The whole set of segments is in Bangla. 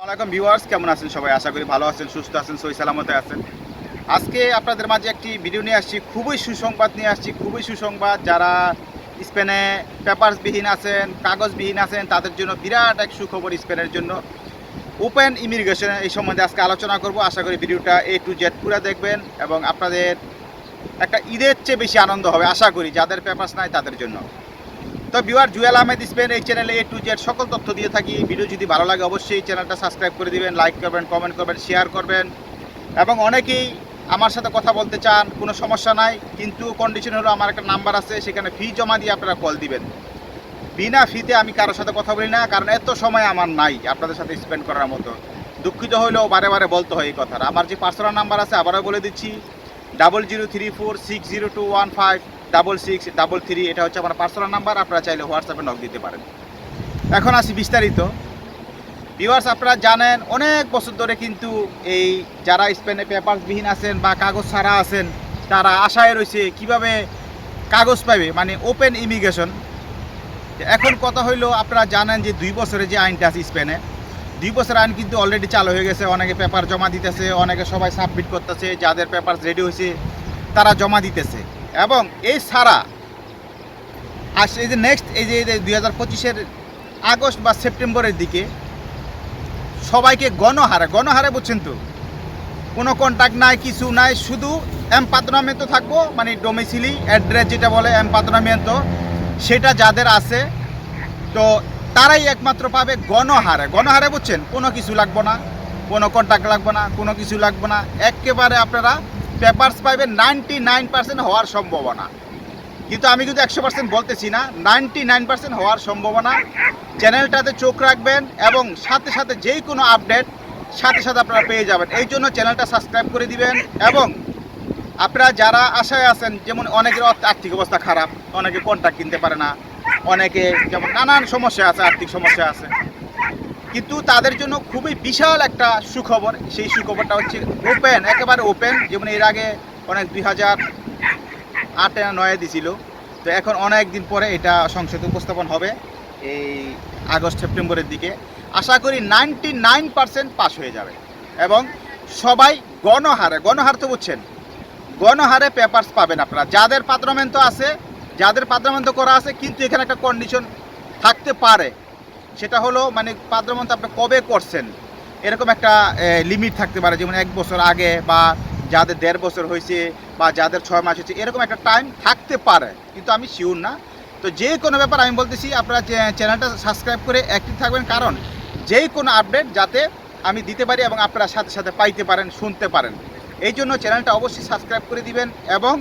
আসসালামাইকুম ভিউয়ার্স, কেমন আছেন সবাই? আশা করি ভালো আছেন, সুস্থ আছেন সই সালামতে আছেন। আজকে আপনাদের মাঝে একটি ভিডিও নিয়ে আসছি, খুবই সুসংবাদ নিয়ে আসছি, খুবই সুসংবাদ। যারা স্পেনে পেপারসবিহীন আছেন, কাগজবিহীন আছেন, তাদের জন্য বিরাট এক সুখবর স্পেনের জন্য। ওপেন ইমিগ্রেশন এই সম্বন্ধে আজকে আলোচনা করব। আশা করি ভিডিওটা এ টু জেড পুরো দেখবেন এবং আপনাদের একটা ঈদের চেয়ে বেশি আনন্দ হবে, আশা করি। যাদের পেপারস নাই, তাদের জন্য। তো ভিউয়ার জুয়েল আহমেদ স্পেন এই চ্যানেলে এ টু জেড সকল তথ্য দিয়ে থাকি। ভিডিও যদি ভালো লাগে, অবশ্যই চ্যানেলটা সাবস্ক্রাইব করে দিবেন লাইক করবেন কমেন্ট করবেন শেয়ার করবেন। এবং অনেকেই আমার সাথে কথা বলতে চান, কোনো সমস্যা নাই, কিন্তু কন্ডিশন হলো আমার একটা নাম্বার আছে, সেখানে ফি জমা দিয়ে আপনারা কল দিবেন। বিনা ফিতে আমি কারোর সাথে কথা বলি না, কারণ এত সময় আমার নাই আপনাদের সাথে স্পেন্ড করার মতো। দুঃখিত হলেও বারে বারে বলতে হয় এই কথাটা। আমার যে পার্সোনাল নাম্বার আছে, আবারও বলে দিচ্ছি double zero three four six zero two one five double six double three এটা হচ্ছে আমার পার্সোনাল নাম্বার আপনারা চাইলে হোয়াটসঅ্যাপে নক দিতে পারেন। এখন আসি বিস্তারিত। ভিউয়ার্স আপনারা জানেন, অনেক বছর ধরে কিন্তু এই যারা স্পেনে পেপারসবিহীন আছেন বা কাগজ ছাড়া আছেন, তারা আশায় রয়েছে কীভাবে কাগজ পাবে মানে ওপেন ইমিগ্রেশন এখন কথা হইল, আপনারা জানেন যে দুই বছরে যে আইনটা আছে স্পেনে দুই বছর আইন কিন্তু অলরেডি চালু হয়ে গেছে, অনেকে পেপার জমা দিতেছে, অনেকে সবাই সাবমিট করতেছে, যাদের পেপার রেডি হয়েছে, তারা জমা দিতেছে। এবং এই সারা আস এই যে নেক্সট এই যে দুই হাজার পঁচিশের আগস্ট বা সেপ্টেম্বরের দিকে সবাইকে গণহারে গণহারে বুঝছেন তো। কোনো কন্ট্যাক্ট নাই, কিছু নাই, শুধু এমপাত্রনামেন্ট থাকব মানে ডোমিসিলি অ্যাড্রেস যেটা বলে এমপাত্রনামেন্ট সেটা যাদের আছে, তো তারাই একমাত্র পাবে গণহারে। গণহারে বুঝছেন কোনো কিছু লাগবো না, কোনো কন্ট্যাক্ট লাগবে না, কোনো কিছু লাগবে না। একেবারে আপনারা পেপারস পাইবেন নাইনটি নাইন পার্সেন্ট হওয়ার সম্ভাবনা। কিন্তু আমি কিন্তু একশো পার্সেন্ট বলতেছি না, নাইনটি নাইন পার্সেন্ট হওয়ার সম্ভাবনা। চ্যানেলটাতে চোখ রাখবেন এবং সাথে সাথে যেই কোনো আপডেট সাথে সাথে আপনারা পেয়ে যাবেন। এই জন্য চ্যানেলটা সাবস্ক্রাইব করে দিবেন এবং আপনারা যারা আশায় আছেন, যেমন অনেকের আর্থিক অবস্থা খারাপ, অনেকে কন্ট্যাক্ট কিনতে পারে না, অনেকে যেমন নানান সমস্যা আছে, আর্থিক সমস্যা আছে। কিন্তু তাদের জন্য খুবই বিশাল একটা সুখবর। সেই সুখবরটা হচ্ছে ওপেন একেবারে ওপেন যেমন এর আগে অনেক দুই হাজার আটে নয়ে দিছিল। তো এখন অনেক দিন পরে এটা সংসদে উপস্থাপন হবে এই আগস্ট, সেপ্টেম্বরের দিকে। আশা করি নাইনটি নাইন পার্সেন্ট পাস হয়ে যাবে। এবং সবাই গণহারে, গণহার তো বুঝছেন, গণহারে পেপারস পাবেন আপনারা। যাদের পাত্রমেন্ট আছে, যাদের পাত্রমেন্ট করা আছে, কিন্তু এখানে একটা কন্ডিশন থাকতে পারে। সেটা হলো মানে পাত্রমন্ত আপনি কবে করছেন? এরকম একটা লিমিট থাকতে পারে, যেমন এক বছর আগে বা যাদের দেড় বছর হয়েছে বা যাদের ছয় মাস হয়েছে, এরকম একটা টাইম থাকতে পারে, কিন্তু আমি শিওর না। তো যে কোনো ব্যাপার আমি বলতেছি, আপনারা চ্যানেলটা সাবস্ক্রাইব করে অ্যাক্টিভ থাকবেন, কারণ যেই কোনো আপডেট যাতে আমি দিতে পারি এবং আপনারা সাথে সাথে পাইতে পারেন, শুনতে পারেন। এই জন্য চ্যানেলটা অবশ্যই সাবস্ক্রাইব করে দিবেন এবং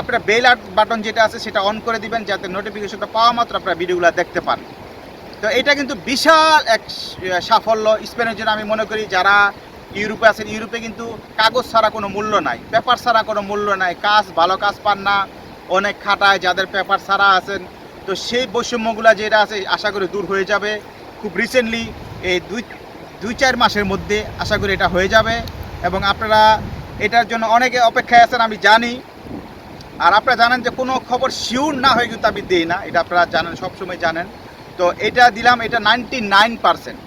আপনারা বেল আর্ট বাটন যেটা আছে, সেটা অন করে দিবেন, যাতে নোটিফিকেশনটা পাওয়া মাত্র আপনারা ভিডিওগুলো দেখতে পান। তো এটা কিন্তু বিশাল এক সাফল্য। স্পেনের জন্য আমি মনে করি যারা ইউরোপে আছেন, ইউরোপে কিন্তু কাগজ ছাড়া কোনো মূল্য নাই। পেপার ছাড়া কোনো মূল্য নাই। কাজ ভালো কাজ পান না, অনেক খাটায় যাদের পেপার ছাড়া আছেন। তো সেই বৈষম্যগুলো যেটা আছে, আশা করি দূর হয়ে যাবে। খুব রিসেন্টলি এই দুই দুই চার মাসের মধ্যে আশা করি এটা হয়ে যাবে। এবং আপনারা এটার জন্য অনেকে অপেক্ষায় আছেন, আমি জানি। আর আপনারা জানেন যে কোনো খবর শিওর না হয়ে কিন্তু আমি দিই না। এটা আপনারা জানেন, সবসময় জানেন। তো এটা দিলাম, এটা ninety nine percent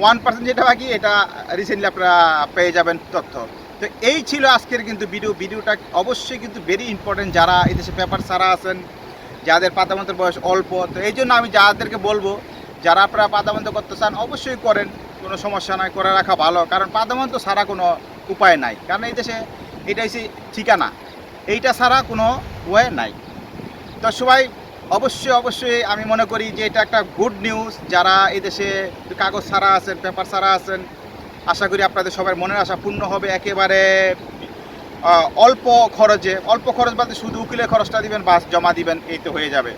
one percent যেটা বাকি, এটা রিসেন্টলি আপনারা পেয়ে যাবেন তথ্য। তো এই ছিল আজকের কিন্তু ভিডিও ভিডিওটা অবশ্যই কিন্তু ভেরি ইম্পর্টেন্ট যারা এদেশে পেপার সারা আছেন, যাদের পাতামন্ত্রের বয়স অল্প। তো এই জন্য আমি যাদেরকে বলব, যারা আপনারা পাতামন্ত করতে চান, অবশ্যই করেন। কোনো সমস্যা নয় করে রাখা ভালো। কারণ পাতামন্ত ছাড়া কোনো উপায় নাই। কারণ এই দেশে এটা হচ্ছে ঠিকানা। এইটা ছাড়া কোনো ওয়ে নাই। তো সবাই অবশ্যই অবশ্যই আমি মনে করি যে এটা একটা গুড নিউজ যারা এই দেশে কাগজ ছাড়া আছেন পেপার ছাড়া আছেন, আশা করি আপনাদের সবার মনের আশা পূর্ণ হবে। একেবারে অল্প খরচে, অল্প খরচ বলতে শুধু উকিলের খরচটা দিবেন, বাস জমা দিবেন, এই তো হয়ে যাবে।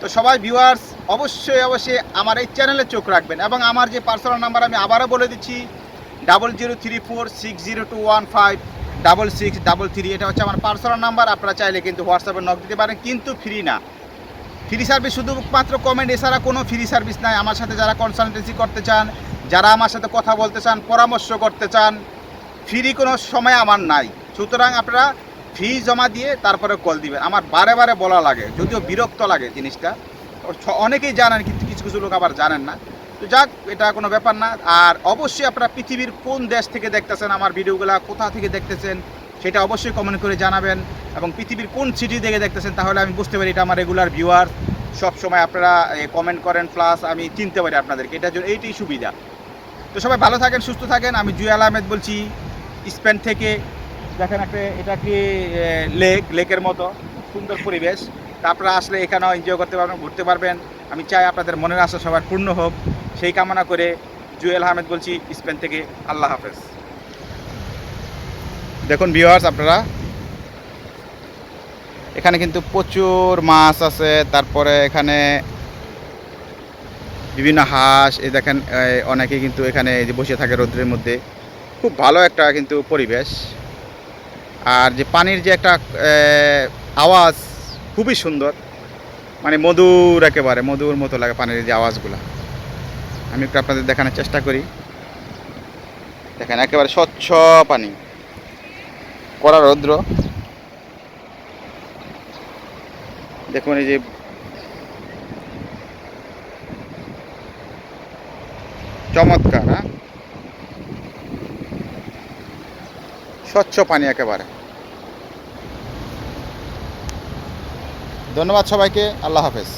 তো সবাই ভিউয়ার্স অবশ্যই অবশ্যই আমার এই চ্যানেলে চোখ রাখবেন এবং আমার যে পার্সোনাল নাম্বার আমি আবারও বলে দিচ্ছি double zero three four six zero two one five double six double three এটা হচ্ছে আমার পার্সোনাল নাম্বার আপনারা চাইলে কিন্তু হোয়াটসঅ্যাপে নক দিতে পারেন, কিন্তু ফ্রি না। ফ্রি সার্ভিস শুধুমাত্র কমেন্ট এছাড়া কোনো ফ্রি সার্ভিস নাই। আমার সাথে যারা কনসালটেন্সি করতে চান, যারা আমার সাথে কথা বলতে চান, পরামর্শ করতে চান ফ্রি কোনো সময় আমার নাই। সুতরাং আপনারা ফি জমা দিয়ে তারপরে কল দিবেন। আমার বারে বারে বলা লাগে, যদিও বিরক্ত লাগে জিনিসটা। অনেকেই জানেন, কিন্তু কিছু কিছু লোক আবার জানেন না। তো যাক, এটা কোনো ব্যাপার না। আর অবশ্যই আপনারা পৃথিবীর কোন দেশ থেকে দেখতেছেন, আমার ভিডিওগুলো কোথা থেকে দেখতেছেন সেটা অবশ্যই কমেন্ট করে জানাবেন এবং পৃথিবীর কোন সিটি থেকে দেখতেছেন তাহলে আমি বুঝতে পারি এটা আমার রেগুলার ভিউয়ার সব সময় আপনারা কমেন্ট করেন প্লাস আমি চিনতে পারি আপনাদেরকে। এটার জন্য এইটাই সুবিধা। তো সবাই ভালো থাকেন, সুস্থ থাকেন। আমি জুয়াল আহমেদ বলছি, স্পেন থেকে দেখেন একটা, এটা কি লেক লেকের মতো, সুন্দর পরিবেশ। তা আপনারা আসলে এখানেও এনজয় করতে পারবেন, ঘুরতে পারবেন। আমি চাই আপনাদের মনের আশা সবার পূর্ণ হোক। সেই কামনা করে জুয়েল আহমেদ বলছি, স্পেন থেকে আল্লাহ হাফেজ। দেখুন ভিউয়ার্স আপনারা। এখানে কিন্তু প্রচুর মাছ আছে, তারপরে এখানে বিভিন্ন হাঁস, এই দেখেন অনেকে কিন্তু এখানে যে বসে থাকে রোদ্রের মধ্যে। খুব ভালো একটা কিন্তু পরিবেশ। আর যে পানির যে একটা আওয়াজ খুবই সুন্দর। মানে মধুর একেবারে, মধুর মতো লাগে পানির যে আওয়াজগুলো। আমি একটু আপনাদের দেখানোর চেষ্টা করি। দেখেন, একেবারে স্বচ্ছ পানি। কড়া রৌদ্র। দেখুন এই যে চমৎকার হ্যাঁ? স্বচ্ছ পানি একেবারে। ধন্যবাদ সবাইকে আল্লাহ হাফেজ।